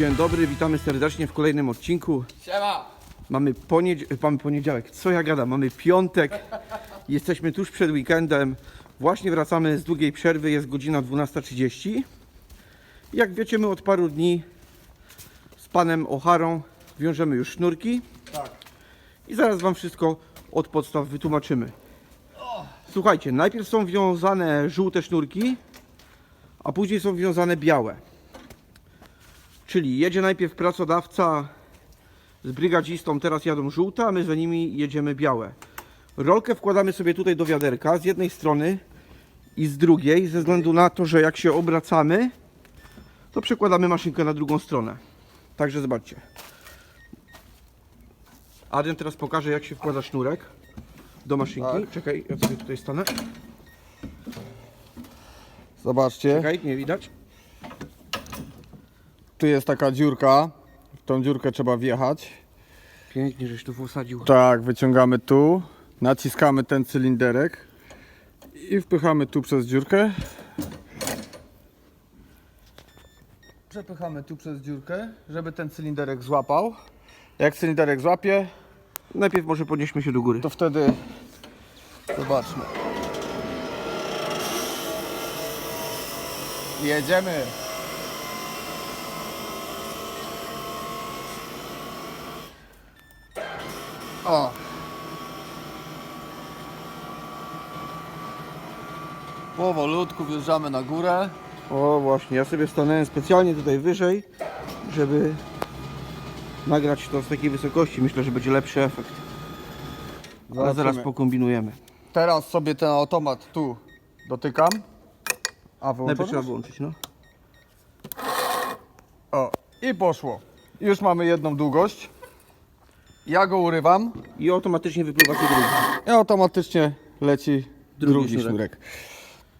Dzień dobry, witamy serdecznie w kolejnym odcinku. Siema! Mamy, poniedzie- mamy poniedziałek, co ja gadam, mamy piątek, jesteśmy tuż przed weekendem, właśnie wracamy z długiej przerwy, jest godzina 12.30. Jak wiecie, my od paru dni z panem Ocharą wiążemy już sznurki Tak. i zaraz wam wszystko od podstaw wytłumaczymy. Słuchajcie, najpierw są wiązane żółte sznurki, a później są wiązane białe. Czyli jedzie najpierw pracodawca z brygadzistą, teraz jadą żółte, a my za nimi jedziemy białe. Rolkę wkładamy sobie tutaj do wiaderka z jednej strony i z drugiej, ze względu na to, że jak się obracamy, to przekładamy maszynkę na drugą stronę. Także zobaczcie. Adrian teraz pokaże, jak się wkłada sznurek do maszynki. Tak. Czekaj, ja sobie tutaj stanę. Zobaczcie, Czekaj, nie widać. Tu jest taka dziurka. W tą dziurkę trzeba wjechać. Pięknie, żeś tu wsadził. Tak, wyciągamy tu, naciskamy ten cylinderek i wpychamy tu przez dziurkę. Przepychamy tu przez dziurkę, żeby ten cylinderek złapał. Jak cylinderek złapie, Najpierw może podnieśmy się do góry. to wtedy zobaczmy. Jedziemy. O. Powolutku wjeżdżamy na górę. O właśnie, ja sobie stanąłem specjalnie tutaj wyżej, żeby nagrać to z takiej wysokości. Myślę, że będzie lepszy efekt. Ale zaraz Zobaczymy. pokombinujemy. Teraz sobie ten automat tu dotykam. A Najpierw wyłączony? trzeba wyłączyć, no. O, i poszło. Już mamy jedną długość. Ja go urywam I automatycznie wypływa się drugi. i automatycznie leci Drugi drugi, sznurek. sznurek.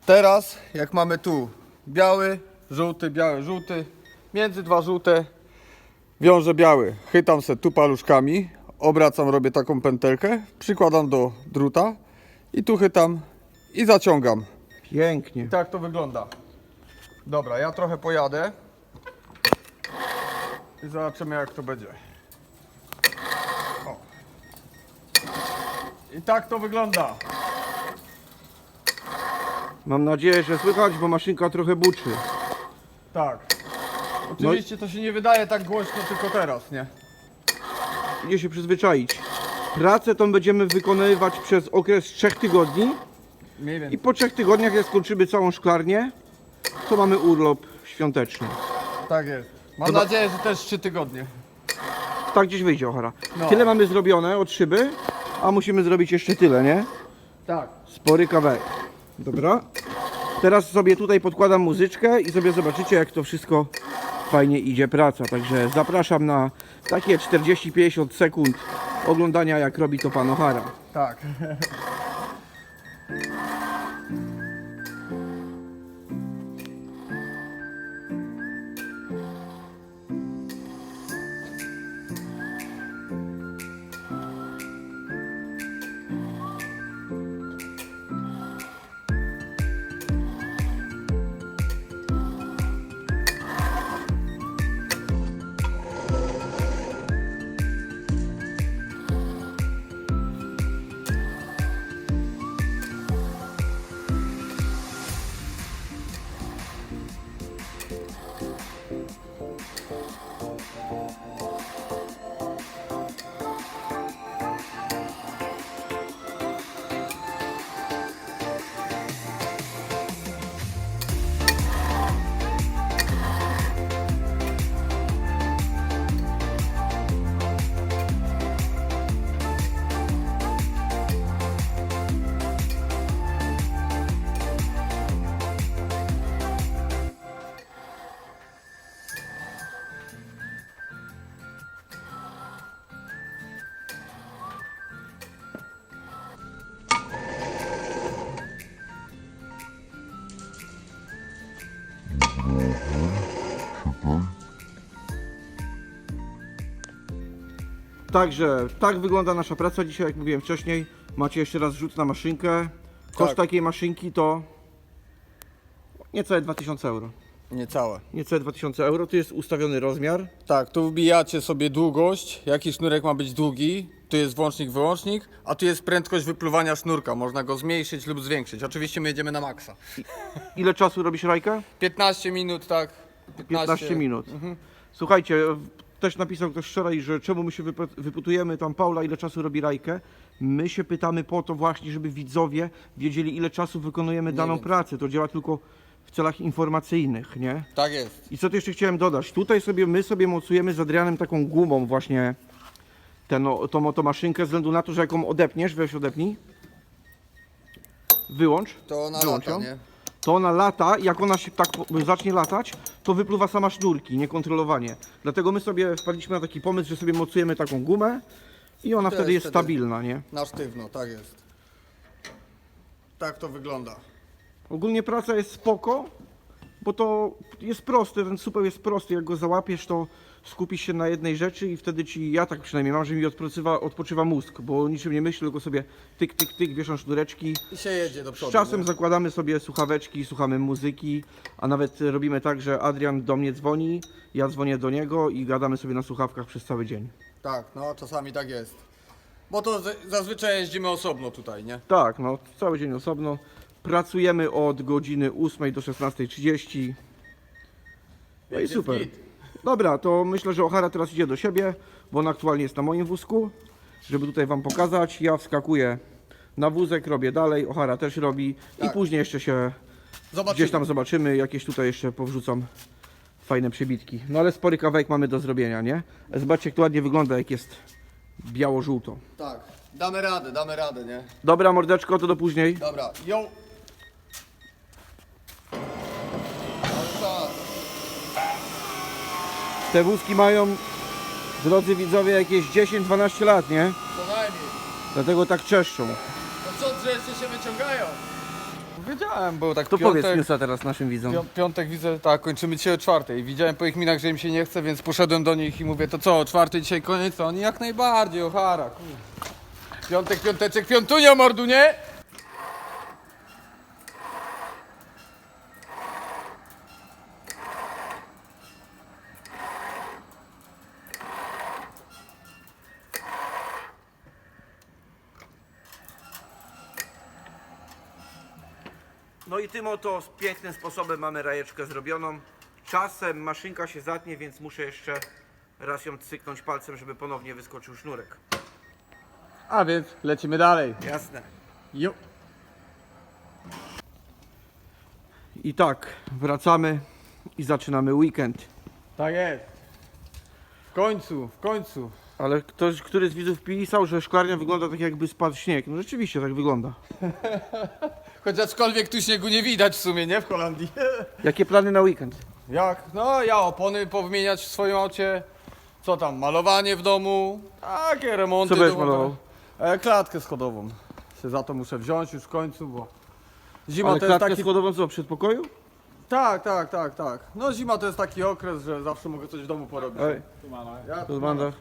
Teraz, jak mamy tu biały, żółty, biały, żółty, między dwa żółte wiążę biały. Chytam se tu paluszkami, obracam, robię taką pętelkę, przykładam do druta i tu chytam i zaciągam. Pięknie. Tak to wygląda. Dobra, ja trochę pojadę. I zobaczymy jak to będzie. I tak to wygląda. Mam nadzieję, że słychać, bo maszynka trochę buczy. Tak. Oczywiście to się nie wydaje tak głośno tylko teraz, nie? Idzie się przyzwyczaić. Pracę tą będziemy wykonywać przez okres 3 tygodni Mniej i więcej. po 3 tygodniach, jak skończymy całą szklarnię, to mamy urlop świąteczny. Tak jest. Mam nadzieję, że też 3 tygodnie. Tak gdzieś wyjdzie, Ochara. No. Tyle mamy zrobione od szyby, a musimy zrobić jeszcze tyle, nie? Tak. Spory kawałek. Dobra. Teraz sobie tutaj podkładam muzyczkę i sobie zobaczycie, jak to wszystko fajnie idzie praca. Także zapraszam na takie 40-50 sekund oglądania, jak robi to pan Ochara. Tak. Także tak wygląda nasza praca dzisiaj, jak mówiłem wcześniej. Macie jeszcze raz rzut na maszynkę. Koszt Tak. takiej maszynki to niecałe 2000 euro. Niecałe. niecałe 2000 euro. Tu jest ustawiony rozmiar. Tak, tu wbijacie sobie długość, jaki sznurek ma być długi. Tu jest włącznik, wyłącznik, a tu jest prędkość wypluwania sznurka. Można go zmniejszyć lub zwiększyć. Oczywiście my jedziemy na maksa. Ile czasu robisz rajkę? 15 minut, tak. 15 minut. Słuchajcie, też napisał ktoś wczoraj, że czemu my się wypytujemy tam Paula, ile czasu robi rajkę. My się pytamy po to właśnie, żeby widzowie wiedzieli, ile czasu wykonujemy daną pracę. To działa tylko w celach informacyjnych, nie? Tak jest. I co tu jeszcze chciałem dodać? Tutaj sobie my sobie mocujemy z Adrianem taką gumą właśnie ten, tą oto maszynkę, ze względu na to, że jak ją odepniesz, weź odepnij. Wyłącz. To na Wyłącz lata, ją. nie? To ona lata, jak ona się tak zacznie latać, to wypluwa sama sznurki, niekontrolowanie. Dlatego my sobie wpadliśmy na taki pomysł, że sobie mocujemy taką gumę i ona wtedy jest stabilna, nie? Na sztywno, tak jest. Tak to wygląda. Ogólnie praca jest spoko, bo to jest prosty, ten supeł jest prosty, jak go załapiesz, to skupisz się na jednej rzeczy i wtedy ci, ja tak przynajmniej mam, że mi odpoczywa, odpoczywa mózg, bo o niczym nie myślę, tylko sobie tyk, tyk, tyk, wieszam sznureczki. I się jedzie do Z przodu. czasem nie? zakładamy sobie słuchaweczki, słuchamy muzyki, a nawet robimy tak, że Adrian do mnie dzwoni, ja dzwonię do niego i gadamy sobie na słuchawkach przez cały dzień. Tak, no czasami tak jest. Bo to z- zazwyczaj jeździmy osobno tutaj, nie? Tak, no cały dzień osobno. Pracujemy od godziny 8 do 16.30. No i super. Dobra, to myślę, że Ohara teraz idzie do siebie, bo on aktualnie jest na moim wózku, żeby tutaj Wam pokazać. Ja wskakuję na wózek, robię dalej, Ohara też robi i Tak. później jeszcze się Zobaczymy. gdzieś tam zobaczymy, jakieś tutaj jeszcze powrzucam fajne przebitki. No ale spory kawałek mamy do zrobienia, nie? Zobaczcie jak to ładnie wygląda, jak jest biało-żółto. Tak, damy radę, damy radę, nie? Dobra mordeczko, to do później. Dobra, ją. Te wózki mają, drodzy widzowie, jakieś 10-12 lat, nie? Co najmniej. Dlatego tak czeszczą. No co, że jeszcze się wyciągają? Wiedziałem, był tak To piątek, powiedz newsa teraz naszym widzom. pią- piątek widzę, tak, kończymy dzisiaj o czwartej. Widziałem po ich minach, że im się nie chce, więc poszedłem do nich i mówię, to co, o czwartej dzisiaj koniec? A Oni jak najbardziej, ochara, kur... Piątek, piąteczek, piątunio, mordu, nie? I tym oto pięknym sposobem mamy rajeczkę zrobioną. Czasem maszynka się zatnie, więc muszę jeszcze raz ją cyknąć palcem, żeby ponownie wyskoczył sznurek. A więc lecimy dalej. Jasne. Jo. I tak, wracamy i zaczynamy weekend. Tak jest. W końcu, w końcu. Ale ktoś, który z widzów pisał, że szklarnia wygląda tak jakby spadł śnieg. No rzeczywiście tak wygląda. Chociażkolwiek tu śniegu nie widać w sumie, nie? W Holandii. Jakie plany na weekend? Jak? No ja opony powymieniać w swoim aucie. Co tam, malowanie w domu. Takie remonty. Co będziesz domowe. malował? E, klatkę schodową. Się za to muszę wziąć już w końcu, bo... Zima Ale to jest klatkę taki... schodową co, przed pokoju? Tak, tak, tak, tak. No zima to jest taki okres, że zawsze mogę coś w domu porobić. Ej, Ja, to manda.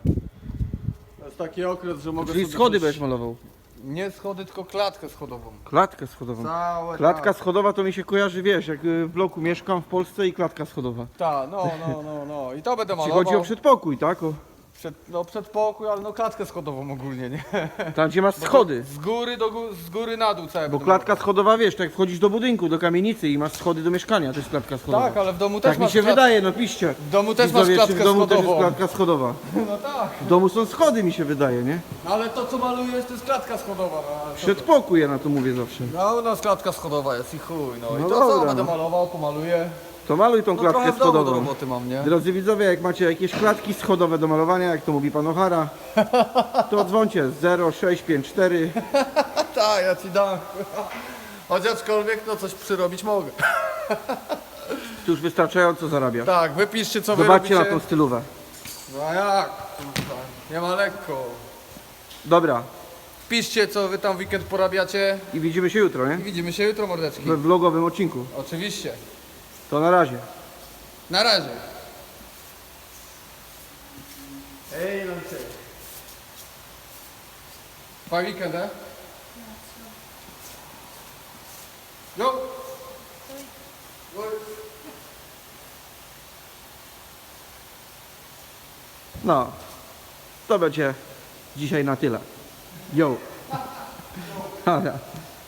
to jest taki okres, że mogę Czyli sobie schody coś... będziesz malował. Nie schody, tylko klatkę schodową. Klatkę schodową. Całe Klatka tak. schodowa to mi się kojarzy, wiesz, jak y, w bloku mieszkam w Polsce i klatka schodowa. Tak, no, no, no, no. I to będę Ci malował. chodzi o przedpokój, tak? O, Przed, no przedpokój, ale no klatkę schodową ogólnie, nie? tam gdzie masz schody. Z góry do gó- z góry na dół całe Bo będę klatka schodowa, wiesz, tak jak wchodzisz do budynku, do kamienicy i masz schody do mieszkania, to jest klatka schodowa. Tak, ale w domu też Tak mi masz się klat- wydaje, no piszcie. W domu też masz Widzowie, czy klatkę w domu też jest schodową. klatka schodowa. No tak. W domu są schody, mi się wydaje, nie? No ale to co malujesz to jest klatka schodowa. No, ale co Przedpokój, ja na to mówię zawsze. no u nas klatka schodowa jest i chuj, no, i No to co, dobra, będę no. malował, pomaluję. To maluj tą No klatkę trochę w domu do schodową. roboty mam, nie? Drodzy widzowie, jak macie jakieś klatki schodowe do malowania, jak to mówi pan Ochara, to dzwońcie 0654 Tak, ja ci dam. Chociażkolwiek no coś przyrobić mogę. Tu już wystarczająco zarabiasz. Tak, wypiszcie co wy Zobaczcie na robicie. tą stylówę. No a jak? kurwa, Nie ma lekko. Dobra, Piszcie co wy tam w weekend porabiacie i widzimy się jutro, i nie? widzimy się jutro mordeczki. We vlogowym odcinku. Oczywiście. To na razie. Na razie. Ej, no ty. Pa weekend, eh? Jo. No. no, to będzie dzisiaj na tyle. Jo. Dobra.